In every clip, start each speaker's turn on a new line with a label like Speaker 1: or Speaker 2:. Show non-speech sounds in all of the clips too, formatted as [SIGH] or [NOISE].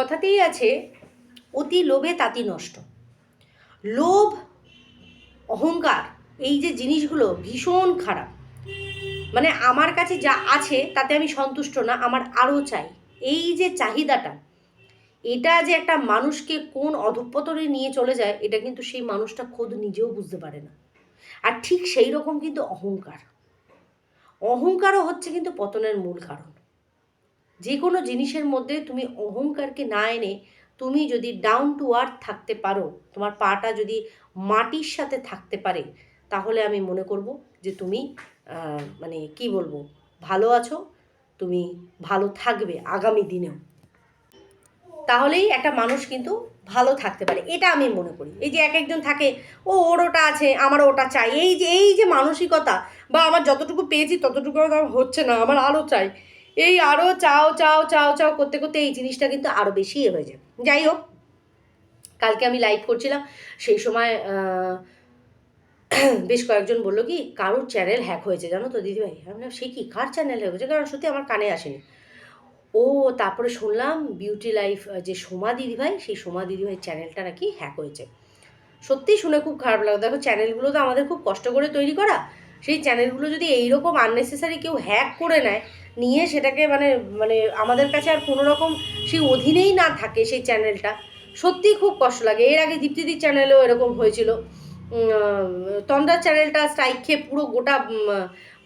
Speaker 1: কথাতেই আছে, অতি লোভে তাতি নষ্ট। লোভ, অহংকার, এই যে জিনিসগুলো ভীষণ খারাপ। মানে আমার কাছে যা আছে, তাতে আমি সন্তুষ্ট না, আমার আরও চাই। এই যে চাহিদাটা, এটা যে একটা মানুষকে কোন অধঃপতনে নিয়ে চলে যায়, এটা কিন্তু সেই মানুষটা খোদ নিজেও বুঝতে পারে না। আর ঠিক সেই রকম কিন্তু অহংকার। অহংকারও হচ্ছে কিন্তু পতনের মূল কারণ। যে কোনো জিনিসের মধ্যে তুমি অহংকারকে না এনে তুমি যদি ডাউন টু আর্থ থাকতে পারো, তোমার পাটা যদি মাটির সাথে থাকতে পারে, তাহলে আমি মনে করব যে তুমি মানে কি বলব, ভালো আছো, তুমি ভালো থাকবে আগামী দিনেও। তাহলেই একটা মানুষ কিন্তু ভালো থাকতে পারে, এটা আমি মনে করি। এই যে এক একজন থাকে, ও ওর ওটা আছে, আমার ওটা চাই, এই যে এই যে মানসিকতা, বা আমার যতটুকু পেয়েছি ততটুকু হচ্ছে না, আমার আরও চাই। এই আরও চাও চাও চাও চাও করতে করতে এই জিনিসটা কিন্তু আরও বেশি এ হয়ে যায় যাই হোক, কালকে আমি লাইভ করছিলাম, সেই সময় [CLEARS THROAT] বেশ কয়েকজন বলল কি, কারোর চ্যানেল হ্যাক হয়েছে জানো তো দিদিভাই? আমি সে কি? কার চ্যানেল হ্যাক হয়েছে? কারণ সত্যি আমার কানে আসেনি। ও তারপরে শুনলাম বিউটি লাইফ যে সোমা দিদিভাই, সেই সোমা দিদিভাই চ্যানেলটা নাকি হ্যাক হয়েছে। সত্যি শুনে খুব খারাপ লাগে দেখো চ্যানেলগুলো তো আমাদের খুব কষ্ট করে তৈরি করা। সেই চ্যানেলগুলো যদি এইরকম আননেসেসারি কেউ হ্যাক করে নেয় নিয়ে সেটাকে মানে মানে আমাদের কাছে আর কোনো রকম সেই অধীনেই না থাকে সেই চ্যানেলটা। সত্যিই খুব কষ্ট লাগে। এর আগে দীপ্তিদির চ্যানেলেও এরকম হয়েছিল। তন্দ্রার চ্যানেলটা স্ট্রাইক খেয়ে পুরো গোটা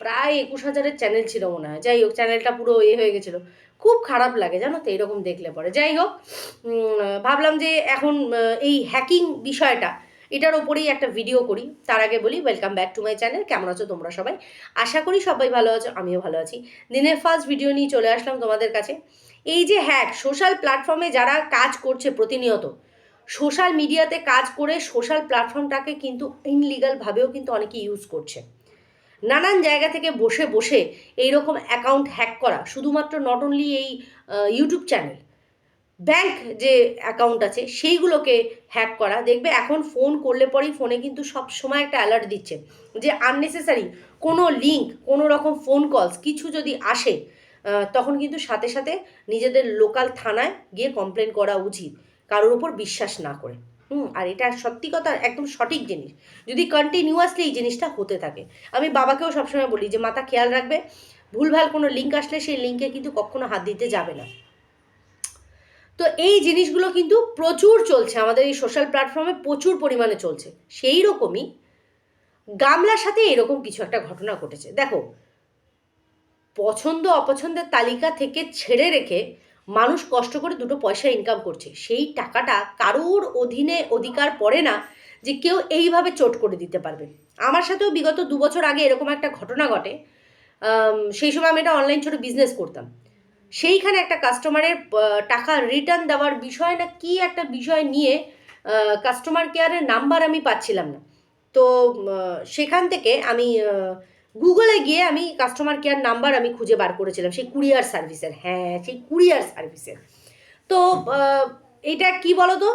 Speaker 1: প্রায় একুশ হাজারের চ্যানেল ছিল মনে হয়। যাই হোক, চ্যানেলটা পুরো এ হয়ে গেছিল। খুব খারাপ লাগে জানো তো, এরকম দেখলে পরে। যাই হোক ভাবলাম যে এখন এই হ্যাকিং বিষয়টা এটার ওপরেই একটা ভিডিও করি। তার আগে বলি welcome back to my channel কেমন আছো তোমরা সবাই? আশা করি সবাই ভালো আছো, আমিও ভালো আছি। দিনের ফার্স্ট ভিডিও নিয়ে চলে আসলাম তোমাদের কাছে। এই যে হ্যাক সোশ্যাল প্ল্যাটফর্মে যারা কাজ করছে প্রতিনিয়ত সোশ্যাল মিডিয়াতে কাজ করে সোশ্যাল প্ল্যাটফর্মটাকে কিন্তু ইনলিগালভাবেও কিন্তু অনেকে ইউজ করছে। নানান জায়গা থেকে বসে বসে এইরকম অ্যাকাউন্ট হ্যাক করা, শুধুমাত্র নট অনলি এই ইউটিউব চ্যানেল ব্যাংক যে অ্যাকাউন্ট আছে, সেইগুলোকে হ্যাক করা। দেখবে এখন ফোন করলে পরেই ফোনে কিন্তু সব সময় একটা অ্যালার্ট দিচ্ছে যে আননেসেসারি কোনো লিঙ্ক কোনো রকম ফোন কলস কিছু যদি আসে তখন কিন্তু সাথে সাথে নিজেদের লোকাল থানায় গিয়ে কমপ্লেন করা উচিত, কারোর উপর বিশ্বাস না করে। হুম, আর এটা সত্যি কথা, একদম সঠিক জিনিস। যদি কন্টিনিউয়াসলি এই জিনিসটা হতে থাকে। আমি বাবাকেও সবসময় বলি যে মাথা খেয়াল রাখবে। ভুলভাল কোনো লিঙ্ক আসলে সেই লিঙ্কে কিন্তু কখনো হাত দিতে যাবে না। তো এই জিনিসগুলো কিন্তু প্রচুর চলছে। আমাদের এই সোশ্যাল প্ল্যাটফর্মে প্রচুর পরিমাণে চলছে। সেই রকমই গামলার সাথে এরকম কিছু একটা ঘটনা ঘটেছে। দেখো, পছন্দ অপছন্দের তালিকা থেকে ছেড়ে রেখে মানুষ কষ্ট করে দুটো পয়সা ইনকাম করছে। সেই টাকাটা কারোর অধীনে অধিকার পড়ে না যে কেউ এইভাবে চোট করে দিতে পারবে। আমার সাথেও বিগত দু বছর আগে এরকম একটা ঘটনা ঘটে। সেই সময় আমি এটা অনলাইন ছোটো বিজনেস করতাম। সেইখানে একটা কাস্টমারের টাকা রিটার্ন দেওয়ার বিষয় না, কি একটা বিষয় নিয়ে কাস্টমার কেয়ারের নাম্বার আমি পাচ্ছিলাম না। তো সেখান থেকে আমি গুগলে গিয়ে আমি কাস্টমার কেয়ার নাম্বার আমি খুঁজে বার করেছিলাম, সেই কুরিয়ার সার্ভিসের হ্যাঁ সেই কুরিয়ার সার্ভিসের তো এটা কি বলো তো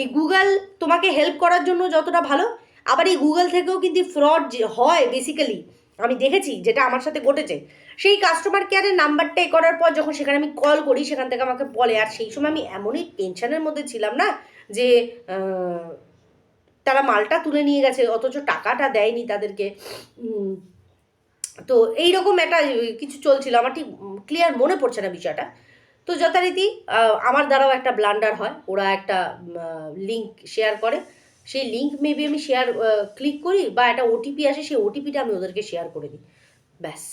Speaker 1: এই গুগল তোমাকে হেল্প করার জন্য যতটা ভালো, আবার এই গুগল থেকেও কিন্তু ফ্রড হয় বেসিক্যালি আমি দেখেছি যেটা আমার সাথে ঘটেছে। সেই কাস্টমার কেয়ারের নাম্বারটা এ করার পর যখন সেখানে আমি কল করি, সেখান থেকে আমাকে বলে, আর সেই সময় আমি এমনই টেনশনের মধ্যে ছিলাম না যে তারা মালটা তুলে নিয়ে গেছে, অথচ টাকাটা দেয়নি তাদেরকে। তো এইরকম একটা কিছু চলছিল। আমার ঠিক ক্লিয়ার মনে পড়ছে না বিষয়টা। তো যথারীতি আমার দ্বারাও একটা ব্লান্ডার হয়। ওরা একটা লিঙ্ক শেয়ার করে। সেই লিঙ্ক মেবি আমি শেয়ার ক্লিক করি বা একটা ওটিপি আসে সেই ওটিপিটা আমি ওদেরকে শেয়ার করে দিই। ব্যাস।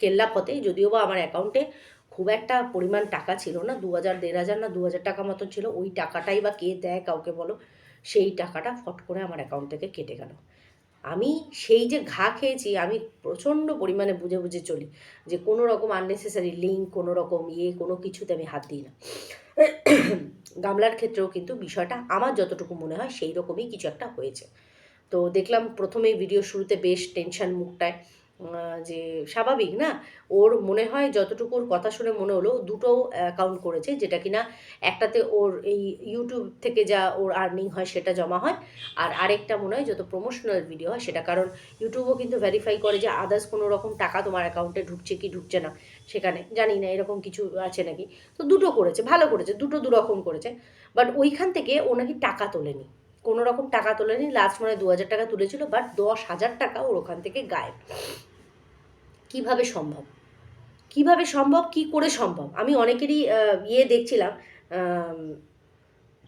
Speaker 1: কেল্লা পথে যদিও বা আমার অ্যাকাউন্টে খুব একটা পরিমাণ টাকা ছিল না, দু হাজার, দেড় হাজার না, দু হাজার টাকা মতো ছিল, ওই টাকাটাই বা কে দেয় কাউকে বলো, সেই টাকাটা ফট করে আমার অ্যাকাউন্ট থেকে কেটে গেল। আমি সেই যে ঘা খেয়েছি, আমি প্রচণ্ড পরিমাণে বুঝে বুঝে চলি যে কোনো রকম আননেসেসারি লিঙ্ক কোনো রকম ইয়ে কোনো কিছুতে আমি হাত দিই না। গামলার ক্ষেত্রেও কিন্তু বিষয়টা আমার যতটুকু মনে হয় সেই রকমই কিছু একটা হয়েছে। তো দেখলাম প্রথমেই ভিডিও শুরুতে বেশ টেনশন মুখটায়। যে স্বাভাবিক, না? ওর মনে হয় যতটুকু ওর কথা শুনে মনে হলো, দুটো অ্যাকাউন্ট করেছে, যেটা কিনা একটাতে ওর এই ইউটিউব থেকে যা ওর আর্নিং হয় সেটা জমা হয়, আর আরেকটা মনে হয় যত প্রমোশনাল ভিডিও হয় সেটা, কারণ ইউটিউবও কিন্তু ভেরিফাই করে যে আদার্স কোনো রকম টাকা তোমার অ্যাকাউন্টে ঢুকছে কি ঢুকছে না, সেখানে। জানি না, এরকম কিছু আছে নাকি? তো দুটো করেছে, ভালো করেছে, দুটো দুরকম করেছে বাট ওইখান থেকে ও নাকি টাকা তোলেনি। কোনো রকম টাকা তোলেনি লাস্ট মানে দু হাজার টাকা তুলেছিল বাট দশ হাজার টাকা ওর ওখান থেকে গায়েব। কীভাবে সম্ভব? কীভাবে সম্ভব? কি করে সম্ভব? আমি অনেকেরই ইয়ে দেখছিলাম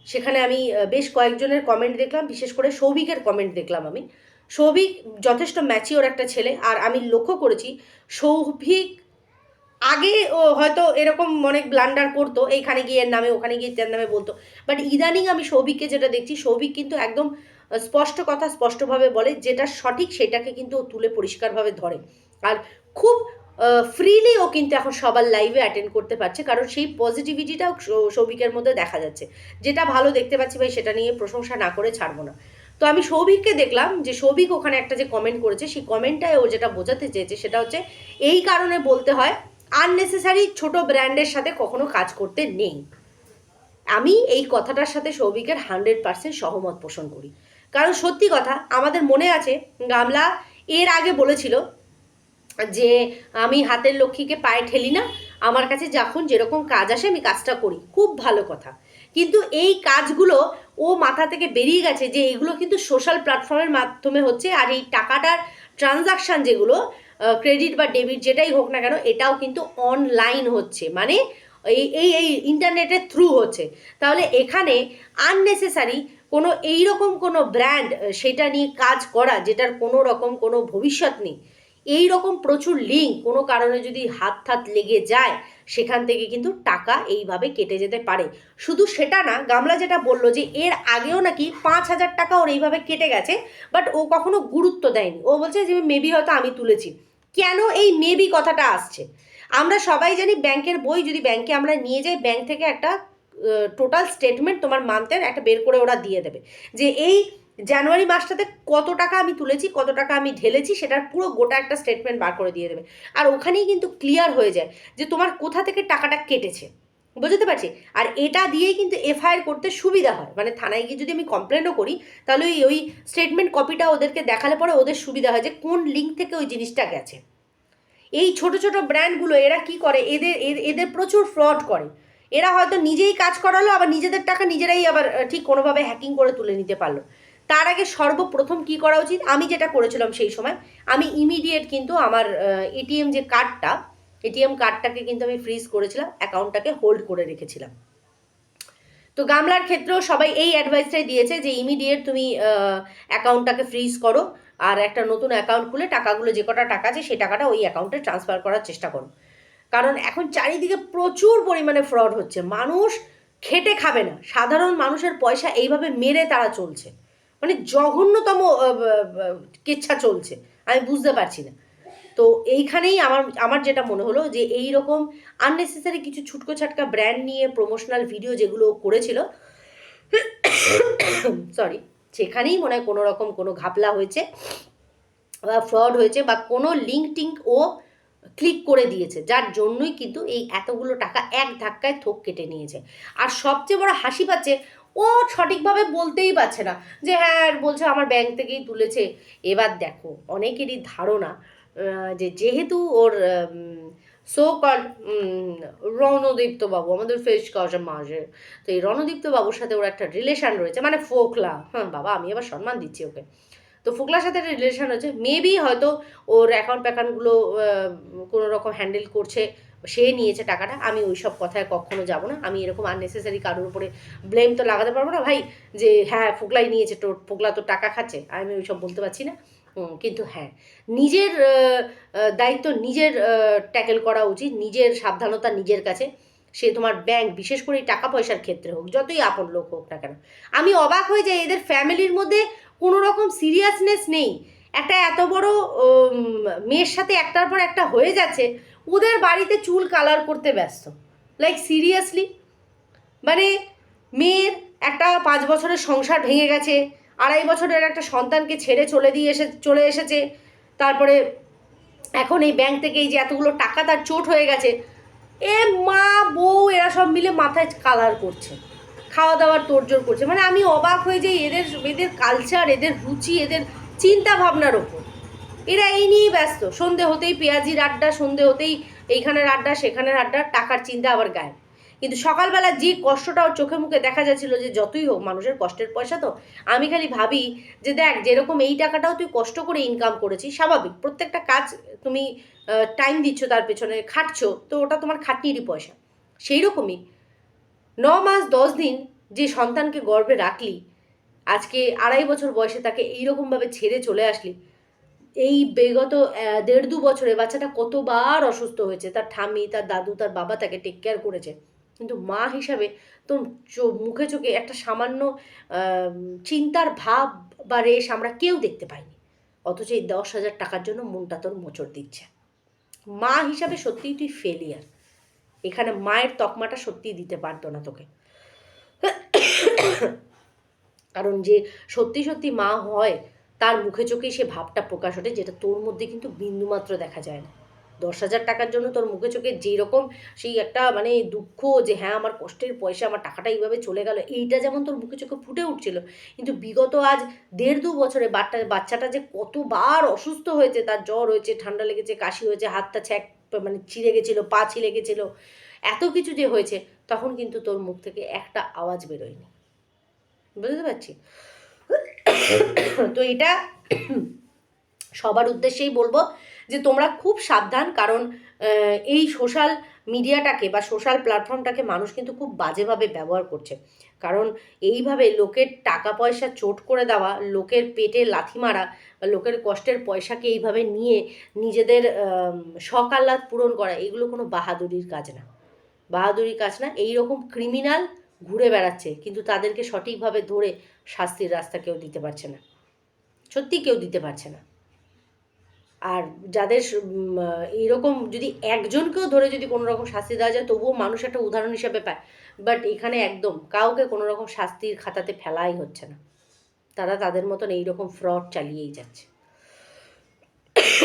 Speaker 1: সেখানে আমি বেশ কয়েকজনের কমেন্ট দেখলাম, বিশেষ করে সৌভিকের কমেন্ট দেখলাম আমি। সৌভিক যথেষ্ট ম্যাচিওর একটা ছেলে, আর আমি লক্ষ্য করেছি, সৌভিক আগে ও হয়তো এরকম অনেক ব্লান্ডার করতো, এইখানে গিয়ে এর নামে, ওখানে গিয়ে তার নামে বলতো। বাট ইদানিং আমি সৌভিককে যেটা দেখছি, সৌভিক কিন্তু একদম স্পষ্ট কথা স্পষ্টভাবে বলে, যেটা সঠিক সেটাকে কিন্তু তুলে পরিষ্কারভাবে ধরে। আর খুব ফ্রিলি ও কিন্তু এখন সবার লাইভে অ্যাটেন্ড করতে পারছে। কারণ সেই পজিটিভিটিটাও সৌভিকের মধ্যে দেখা যাচ্ছে। যেটা ভালো দেখতে পাচ্ছি ভাই, সেটা নিয়ে প্রশংসা না করে ছাড়বো না। তো আমি সৌভিককে দেখলাম যে, সৌভিক ওখানে একটা যে কমেন্ট করেছে, সেই কমেন্টটায় ও যেটা বোঝাতে চেয়েছে, সেটা হচ্ছে, এই কারণে বলতে হয় আননেসেসারি ছোট ব্র্যান্ডের সাথে কখনো কাজ করতে নেই। আমি এই কথাটার সাথে সৌভিকের হান্ড্রেড পার্সেন্ট সহমত পোষণ করি। কারণ সত্যি কথা, আমাদের মনে আছে, গামলা এর আগে বলেছিল যে আমি হাতের লক্ষ্মীকে পায়ে ঠেলি না, আমার কাছে যখন যেরকম কাজ আসে আমি কাজটা করি। খুব ভালো কথা। কিন্তু এই কাজগুলো ও মাথা থেকে বেরিয়ে গেছে যে এগুলো কিন্তু সোশ্যাল প্ল্যাটফর্মের মাধ্যমে হচ্ছে, আর এই টাকাটার ট্রানজাকশান যেগুলো ক্রেডিট বা ডেবিট যেটাই হোক না কেন, এটাও কিন্তু অনলাইন হচ্ছে। মানে এই এই এই ইন্টারনেটের থ্রু হচ্ছে। তাহলে এখানে আননেসেসারি কোনো এইরকম কোনো ব্র্যান্ড সেটা নিয়ে কাজ করা, যেটার কোনো রকম কোনো ভবিষ্যৎ নেই। এই রকম প্রচুর লিঙ্ক কোনো কারণে যদি হাত থাত লেগে যায়, সেখান থেকে কিন্তু টাকা এইভাবে কেটে যেতে পারে। শুধু সেটা না, গামলা যেটা বলল যে এর আগেও নাকি পাঁচ হাজার টাকা ওর এইভাবে কেটে গেছে বাট ও কখনো গুরুত্ব দেয়নি। ও বলছে যে মেবি হয়তো আমি তুলেছি। কেন এই মেবি কথাটা আসছে? আমরা সবাই জানি ব্যাংকের বই, যদি ব্যাংকে আমরা নিয়ে যাই, ব্যাংক থেকে একটা টোটাল স্টেটমেন্ট তোমার মান্থের একটা বের করে ওরা দিয়ে দেবে। যে এই জানুয়ারি মাসটাতে কত টাকা আমি তুলেছি, কত টাকা আমি ঢেলেছি, সেটার পুরো গোটা একটা স্টেটমেন্ট বার করে দিয়ে দেবে। আর ওখানেই কিন্তু ক্লিয়ার হয়ে যায় যে তোমার কোথা থেকে টাকাটা কেটেছে। বুঝতে পারছি? আর এটা দিয়েই কিন্তু এফআইআর করতে সুবিধা হয়। মানে থানায় গিয়ে যদি আমি কমপ্লেনও করি, তাহলে ওই ওই স্টেটমেন্ট কপিটা ওদেরকে দেখালে পরে ওদের সুবিধা হয় যে কোন লিঙ্ক থেকে ওই জিনিসটা গেছে। এই ছোট ছোট ব্র্যান্ডগুলো এরা কি করে? এদের এদের প্রচুর ফ্রড করে। এরা হয়তো নিজেই কাজ করালো, আবার নিজেদের টাকা নিজেরাই আবার ঠিক কোনোভাবে হ্যাকিং করে তুলে নিতে পারল। তার আগে সর্বপ্রথম কি করা উচিত? আমি যেটা করেছিলাম সেই সময়, আমি ইমিডিয়েট কিন্তু আমার এটিএম যে কার্ডটা এটিএম কার্ডটাকে কিন্তু আমি ফ্রিজ করেছিলাম, অ্যাকাউন্টটাকে হোল্ড করে রেখেছিলাম। তো গামলার ক্ষেত্রেও সবাই এই অ্যাডভাইসটাই দিয়েছে যে ইমিডিয়েট তুমি অ্যাকাউন্টটাকে ফ্রিজ করো আর একটা নতুন অ্যাকাউন্ট খুলে টাকাগুলো যে কটা টাকা আছে সেই টাকাটা ওই অ্যাকাউন্টে ট্রান্সফার করার চেষ্টা করো। কারণ এখন চারিদিকে প্রচুর পরিমাণে ফ্রড হচ্ছে। মানুষ খেটে খাবে না। সাধারণ মানুষের পয়সা এইভাবে মেরে তারা চলছে। মানে জঘন্যতম কেচ্ছা চলছে। আমি বুঝতে পারছি না। তো এইখানেই আমার আমার যেটা মনে হলো যে এই রকম আননেসেসারি কিছু ছুটকো ছাটকা ব্র্যান্ড নিয়ে প্রমোশনাল ভিডিও যেগুলো করেছিল সরি সেখানেই মনে হয় কোনো রকম কোনো ঘাপলা হয়েছে বা ফ্রড হয়েছে বা কোনো লিঙ্ক টিঙ্ক ও ক্লিক করে দিয়েছে, যার জন্যই কিন্তু এই এতগুলো টাকা এক ধাক্কায় থোক কেটে নিয়েছে। আর সবচেয়ে বড় হাসি পাচ্ছে ও সঠিকভাবে বলতেই পারছে না যে হ্যাঁ বলছে আমার ব্যাংক থেকেই তুলেছে। এবার দেখো, অনেকেরই ধারণা যে যেহেতু ওর সো কল রণদীপ্ত বাবু আমাদের ফেস কাজে মাঝে, তো এই রণদীপ্ত বাবুর সাথে ওর একটা রিলেশন রয়েছে মানে ফোকলা। হ্যাঁ বাবা, আমি আবার সম্মান দিচ্ছি ওকে। তো ফোকলার সাথে একটা রিলেশন হচ্ছে মেবি হয়তো ওর অ্যাকাউন্ট প্যাকাউন্টগুলো কোনো রকম হ্যান্ডেল করছে সে নিয়েছে টাকাটা, আমি ওই সব কথায় কখনো যাব না। আমি এরকম আননেসেসারি কারোর উপরে ব্লেম তো লাগাতে পারব না ভাই, যে হ্যাঁ ফোকলাই নিয়েছে তোর ফোকলা তো টাকা খাচ্ছে। আমি ওই সব বলতে পারছি না। কিন্তু হ্যাঁ নিজের দায়িত্ব নিজের ট্যাকেল করা উচিত, নিজের সাবধানতা নিজের কাছে। সে তোমার ব্যাংক বিশেষ করে টাকা পয়সার ক্ষেত্রে হোক, যতই আপন লোক হোক না কেন। আমি অবাক হয়ে যাই এদের ফ্যামিলির মধ্যে কোনো রকম সিরিয়াসনেস নেই। একটা এত বড় মেয়ের সাথে একটার পর একটা হয়ে যাচ্ছে ওদের বাড়িতে চুল কালার করতে ব্যস্ত। লাইক সিরিয়াসলি মানে মেয়ের একটা পাঁচ বছরের সংসার ভেঙে গেছে, আড়াই বছরের একটা সন্তানকে ছেড়ে চলে দিয়ে এসে, চলে এসেছে, তারপরে এখন এই ব্যাংক থেকে এই যে এতগুলো টাকা তার চোট হয়ে গেছে, এ মা, বউ, এরা সব মিলে মাথায় কালার করছে খাওয়া দাওয়ার তোড়জোড় করছে। মানে আমি অবাক হয়ে যাই এদের এদের কালচার এদের রুচি, এদের চিন্তা ভাবনার ওপর। এরা এই নিয়েই ব্যস্ত। সন্ধে হতেই পেঁয়াজির আড্ডা, সন্ধে হতেই এইখানের আড্ডা, সেখানের আড্ডা, টাকার চিন্তা আবার গায়ে কিন্তু সকালবেলা যে কষ্টটা ওর চোখে মুখে দেখা যাচ্ছিল যে যতই হোক, মানুষের কষ্টের পয়সা তো, আমি খালি ভাবি যে দেখ, যেরকম এই টাকাটাও তুই কষ্ট করে ইনকাম করেছিস, স্বাভাবিক। প্রত্যেকটা কাজ তুমি টাইম দিচ্ছ তার পেছনে, খাটছো, তো ওটা তোমার খাটনিরই পয়সা। সেই রকমই ন মাস দশ দিন যে সন্তানকে গর্বে রাখলি, আজকে আড়াই বছর বয়সে তাকে এইরকমভাবে ছেড়ে চলে আসলি এই বিগত দেড় দু বছরে বাচ্চাটা কতবার অসুস্থ হয়েছে, তার ঠাম্মি, তার দাদু, তার বাবা তাকে টেক কেয়ার করেছে। কিন্তু মা হিসাবে চো- মুখে চোখে একটা সামান্য চিন্তার ভাব বা রেশ আমরা কেউ দেখতে পাইনি। অথচ এই দশ হাজার টাকার জন্য মনটা তোর মোচড় দিচ্ছে। মা হিসাবে সত্যিই তুই ফেলিয়ার এখানে মায়ের তকমাটা সত্যিই দিতে পারতো না তোকে। কারণ যে সত্যি সত্যি মা হয় তার মুখে চোখেই সে ভাবটা প্রকাশ ওঠে যেটা তোর মধ্যে কিন্তু বিন্দুমাত্র দেখা যায় না। দশ হাজার টাকার জন্য তোর মুখে চোখে যেই রকম সেই একটা মানে দুঃখ যে হ্যাঁ আমার কষ্টের পয়সা, আমার টাকাটা এইভাবে চলে গেল, এইটা যেমন তোর মুখে চোখে ফুটে উঠছিল, কিন্তু বিগত আজ দেড় দু বছরে বাচ্চা বাচ্চাটা যে কতবার অসুস্থ হয়েছে, তার জ্বর হয়েছে, ঠান্ডা লেগেছে, কাশি হয়েছে, হাতটা ছ্যাক মানে ছিঁড়ে গেছিল, পা ছিঁড়ে গেছিল, এত কিছু যে হয়েছে, তখন কিন্তু তোর মুখ থেকে একটা আওয়াজ বেরোয়নি। বুঝতে পারছি [COUGHS] তো এটা সবার উদ্দেশ্যেই বলব যে তোমরা খুব সাবধান, কারণ এই সোশ্যাল মিডিয়াটাকে বা সোশ্যাল প্ল্যাটফর্মটাকে মানুষ কিন্তু খুব বাজেভাবে ব্যবহার করছে। কারণ এইভাবে লোকের টাকা পয়সা চোট করে দেওয়া, লোকের পেটে লাথি মারা লোকের কষ্টের পয়সাকে এইভাবে নিয়ে নিজেদের শখ পূরণ করা, এগুলো কোনো বাহাদুরির কাজ না। বাহাদুরির কাজ না এই রকম ক্রিমিনাল ঘুরে বেড়াচ্ছে, কিন্তু তাদেরকে সঠিকভাবে ধরে শাস্তির রাস্তা কেউ দিতে পারছে না। সত্যি কেউ দিতে পারছে না। আর যাদের উম, যদি একজনকেও ধরে যদি কোনো রকম শাস্তি দেওয়া যায় তবুও মানুষ একটা উদাহরণ হিসাবে পায়। বাট এখানে একদম কাউকে কোনো রকম শাস্তির খাতাতে ফেলাই হচ্ছে না। তারা তাদের মতন এইরকম ফ্রড চালিয়েই যাচ্ছে।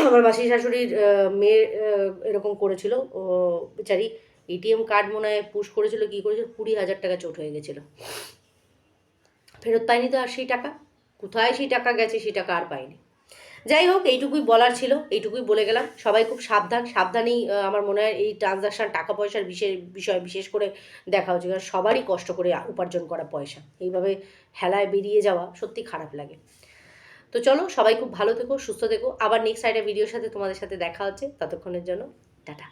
Speaker 1: আমার মাসি শাশুড়ির মেয়ে এরকম করেছিল। ও বেচারি এটিএম কার্ড মনে হয় পুশ করেছিল কী করেছিল? কুড়ি হাজার টাকা চোট হয়ে গেছিল। ফেরত পাইনি তো আর সেই টাকা? কোথায় সেই টাকা গেছে সেই টাকা আর পাইনি। যাই হোক, এইটুকুই বলার ছিল, এইটুকুই বলে গেলাম। সবাই খুব সাবধান, সাবধানেই আমার মনে হয় এই ট্রানজাকশান টাকা পয়সার বিশেষ বিষয় বিশেষ করে দেখা উচিত, কারণ সবারই কষ্ট করে উপার্জন করা পয়সা। এইভাবে হেলায় বেরিয়ে যাওয়া সত্যি খারাপ লাগে। তো চলো, সবাই খুব ভালো থেকো, সুস্থ থেকো। আবার নেক্সট সাইডে ভিডিওর সাথে তোমাদের সাথে দেখা হচ্ছে। ততক্ষণের জন্য, টাটা।